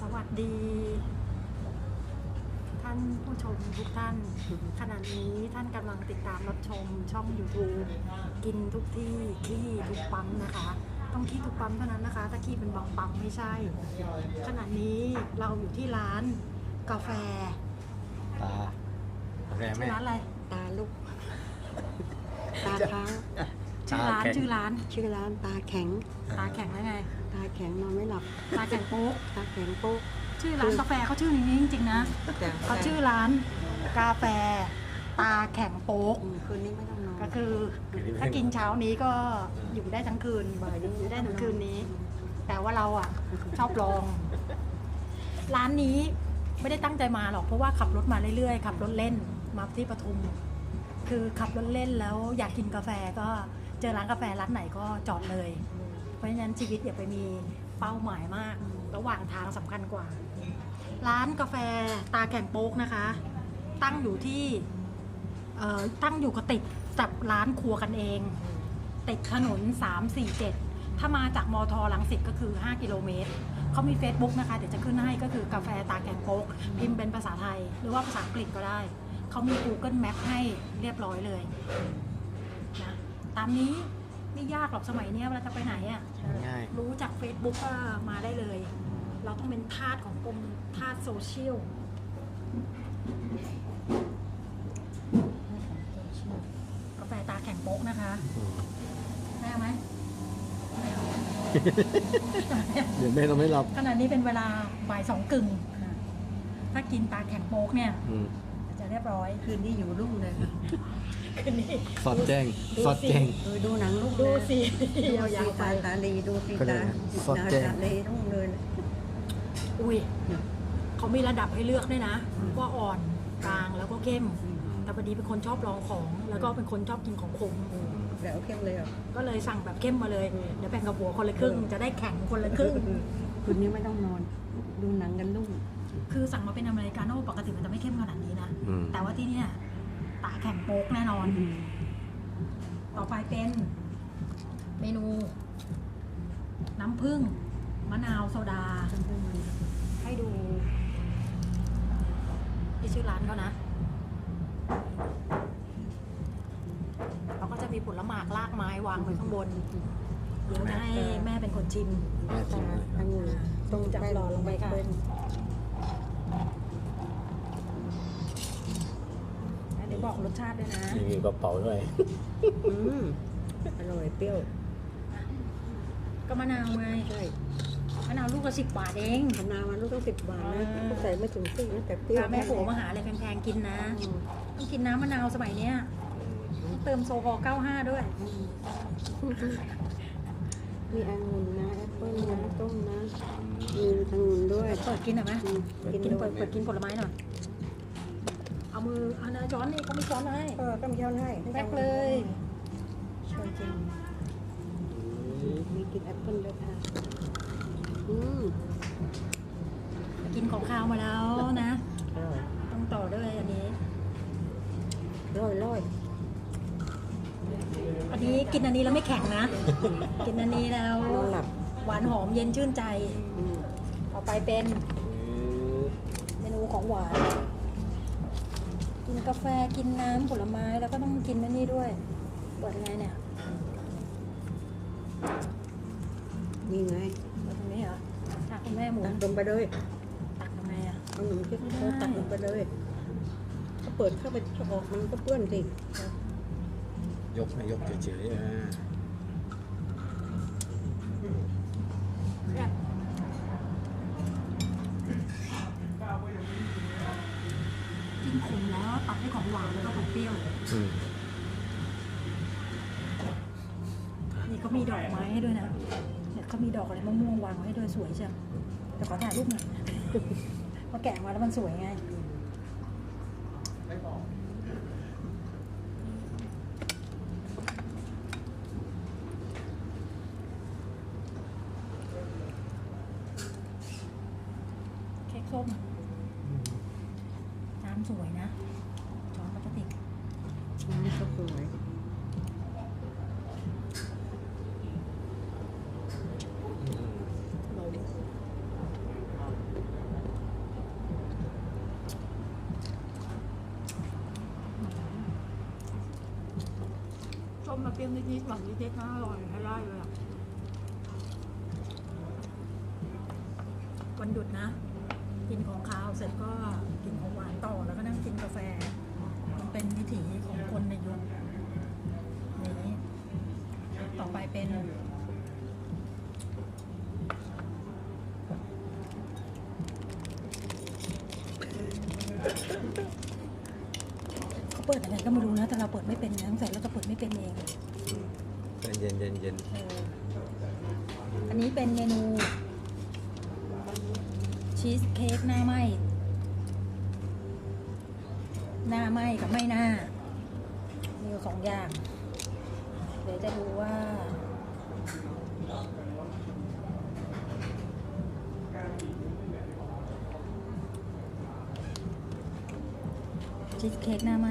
สวัสดี ท่านผู้ชมทุกท่าน ขณะนี้ท่านกำลังติดตามรับชมช่อง YouTube กินทุกที่ขี้ทุกปั๊มนะคะ ต้องขี้ทุกปั๊มเท่านั้นนะคะ ถ้าขี้เป็นบางปั๊มไม่ใช่ ขณะนี้เราอยู่ที่ร้านกาแฟตาแม่แม่ชื่อร้านอะไรตาลุกตาค้างชื่อร้านตาแข็งชื่อร้านชื่อร้านตาแข็ง ตาแข็งได้ไง ตาแข็งนอนไม่หลับตาแข็งโป๊กตาแข็งโป๊กชื่อร้านกาแฟเขาชื่อนี้จริงๆนะแต่เขาชื่อร้านกาแฟ ตาแข็งโป๊กอืมคืนนี้ไม่ต้องนอนก็คือ ถ้ากินเช้านี้ก็อยู่ได้ทั้งคืนบ่ายนี้อยู่ได้ทั้งคืนนี้ แต่ว่าเราอะชอบลอง ร้านนี้ไม่ได้ตั้งใจมาหรอกเพราะว่าขับรถมาเรื่อยๆขับรถเล่นมาที่ปทุม คือขับรถเล่นแล้วอยากกินกาแฟก็เจอร้านกาแฟร้านไหนก็จอดเลย เพราะฉะนั้นชีวิตอย่าไปมีเป้าหมายมาก ระหว่างทางสำคัญกว่า ร้านกาแฟตาแข่งโป๊กนะคะ ตั้งอยู่ที่ตั้งอยู่ก็ติดกับร้านครัวกันเองติดถนน 347 ถ้ามาจากมอทอลังสิตก็คือ 5 กิโลเมตร เขามี Facebook นะคะ เดี๋ยวจะขึ้นให้ก็คือกาแฟตาแกงโป๊กพิมพ์เป็นภาษาไทย หรือว่าภาษาอังกฤษก็ได้ เขามี Google Map ให้เรียบร้อยเลยนะตามนี้ ไม่ยากหรอกสมัยเนี้ยเวลาจะไปไหนอะง่าย รู้จาก Facebook ก็มาได้เลย เราต้องเป็นทาสของกรมทาสโซเชียลกาแฟตาแข็งโป๊กนะคะอืมได้ไหมไม่เอา เดี๋ยวแม่เราไม่รับขณะนี้เป็นเวลาบ่ายสองกึ่ง ถ้ากินตาแข็งโป๊กเนี่ย อืมจะ เรียบร้อย คืนนี้อยู่รุ่งเลยค่ะคืนนี้สอดแจ้งดูสอดแจ้งเออดูหนังรุ่งดูเลยสิดูยาสีวๆไปตาตาลีดูสีก็เลตายสดแจ้ง ตาลีรุ่งเลยอุ้ยเขามีระดับให้เลือกด้วยนะว่าอ่อนกลางแล้วก็เข้ม แต่พอดีเป็นคนชอบลองของ แล้วก็เป็นคนชอบกินของขมแล้วเข้มเลยเหรอ ก็เลยสั่งแบบเข้มมาเลยเดี๋ยวแบ่งกับหัวคนละครึ่ง จะได้แข็งคนละครึ่ง คืนนี้ไม่ต้องนอน ดูหนังกันรุ่ง คือสั่งมาเป็นอเมริกาโน่ปกติมันจะไม่เข้มขนาดนี้นะ อืม แต่ว่าที่เนี่ยตาแข็งโป๊กแน่นอน ต่อไปเป็นเมนู น้ำผึ้งมะนาวโซดา ให้ดูที่ชื่อร้านเขานะเขาก็จะมีผลหมากลากไม้วางไว้ข้างบน เดี๋ยวจะให้แม่เป็นคนชิม แม่ชิมเลยองุ่นตรงจับหล่อลงไปค่ะ เป็น บอกรสชาติด้วยนะ มีกระเป๋าด้วยอืมอร่อยเปรี้ยว ก็มะนาวไงใช่มะนาวลูกละสิบบาทเองมะนาวมันลูกต้องสิบบาทนะอ่าก็ใส่ไม่ถึงครึ่งนะแต่เปรี้ยวพาแม่โผมาหาอะไรแพงๆกินนะ อืมต้องกินน้ำมะนาวสมัยเนี้ยต้องเติมโซฮอล์95 ด้วย มีองุ่นนะแอปเปิ้ลนะต้มนะมีองุ่นด้วยเปิดกินหน่อยไหมอืมเปิดกินเปิดเปิดกินผลไม้หน่อย เอามือเอานาช้อนนี่เขามีช้อนมาให้เออก็มีช้อนให้แพ็คเลยช้อนจริงมีกินแอปเปิ้ลด้วยค่ะอืมกินของข้าวมาแล้วนะ อร่อยต้องต่อด้วยอันนี้ อร่อยอร่อยอันนี้กินอันนี้แล้วไม่แข็งนะ กินอันนี้แล้ว นอนหลับหวานหอมเย็นชื่นใจ อืมต่อไปเป็นเมนูของหวาน กินกาแฟกินน้ำผลไม้แล้วก็ต้องกินอันนี้ด้วยเปิดยังไงเนี่ยนี่ไงเปิดตรงนี้เหรอตักคุณแม่หมูตักลงไปเลยตักทำไงอะ เอาหนุ่มที่เขาตักลงไปเลยถ้าเปิดเข้าไปออกมันก็เปื้อนสิยกให้ยกเฉยๆอ่า ขมแล้วตัดด้วยของหวานแล้วก็ของเปรี้ยว อืมนี่เขามีดอกไม้ให้ด้วยนะเนี่ยเขามีดอกอะไรมะม่วงวางไว้ให้ด้วยสวยเชียวเดี๋ยวขอถ่ายรูปหน่อยพอแกะออกมาแล้วมันสวยไงเค้กส้มน้ำสวยนะช้อนพลาสติก น้ำก็สวย ต้มมา เปรี้ยวนิดๆหวานนิดๆน่าอร่อยให้ได้เลยอะวันหยุดนะ กินของคาวเสร็จก็กินของหวานต่อแล้วก็นั่งกินกาแฟ มันเป็นวิถีของคนในยุคนี้ ต่อไปเป็น เขาเปิดยังไงก็ไม่รู้นะ แต่เราเปิดไม่เป็นนะสงสัยเราจะเปิดไม่เป็นเองเย็นเย็นเย็นเอออันนี้เป็นเมนู ชีสเค้กหน้าไหมหน้าไหมกับไม่หน้า มีอยู่สองอย่าง เดี๋ยวจะดูว่าชีสเค้กหน้าไหม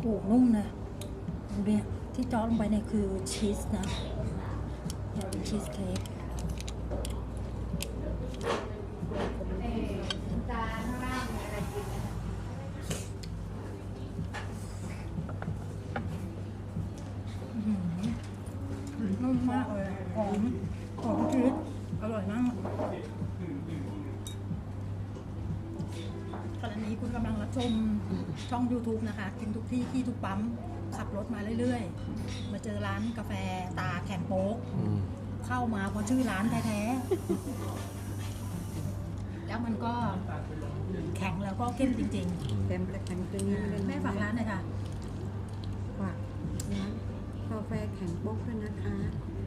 โอ้ นุ่มนะดูเนี่ยที่จอดลงไปเนี่ยคือชีสนะเป็นชีสเค้ก คุณกำลังรับชมช่อง YouTube นะคะกินทุกที่ที่ทุกปั๊ม ขับรถมาเรื่อยๆ มาเจอร้านกาแฟตาแข็งโป๊กอืมเข้ามาเพราะชื่อร้านแท้ๆ แล้วมันก็แข็งแล้วก็เข้มจริงเต็มกระชันตัวนี้เลยๆแม่ฝากร้านหน่อยค่ะ ฝากร้านกาแฟแข็งโป๊กด้วยนะคะ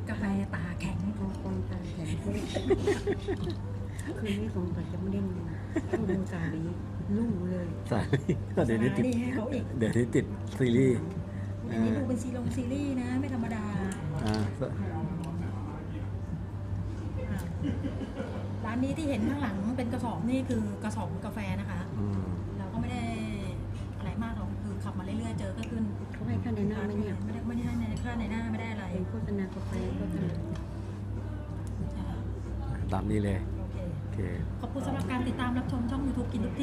กาแฟตาแข็ง ทองคำตาแข็งโป๊กคืนนี้สงสัยจะไม่เล่นต้องดูสาลี ลุ่งเลยสายเดี๋ยวนี้ติดนี่ให้เขาอีกเดี๋ยวนี้ติดซีรีส์อันนี้ดูเป็นซีรงซีรีส์นะ ไม่ธรรมดาอ่าอะร้านนี้ที่เห็นข้างหลังเป็นกระสอบนี่คือกระสอบกาแฟนะคะอืมเราก็ไม่ได้อะไรมากหรอกคือขับมาเรื่อยๆเจอก็ขึ้นเขาให้ค่าในหน้าไหมเนี่ยไม่ได้ไม่ได้ให้ในค่าในหน้าไม่ได้อะไรเป็นโฆษณากาแฟโฆษณาอ่าตามนี้เลยโอเคโอเคขอบคุณสำหรับการติดตามรับชมช่อง YouTube กินทุก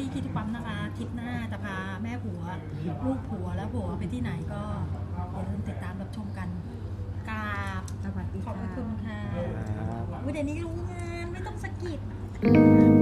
ผัว ลูกผัวและผัวไปที่ไหนก็อย่าลืมติดตามรับชมกันกราบสวัสดีขอบพระค่ะคุณค่ะครับอุ๊ยเดี๋ยวนี้รู้งานไม่ต้องสะกิดค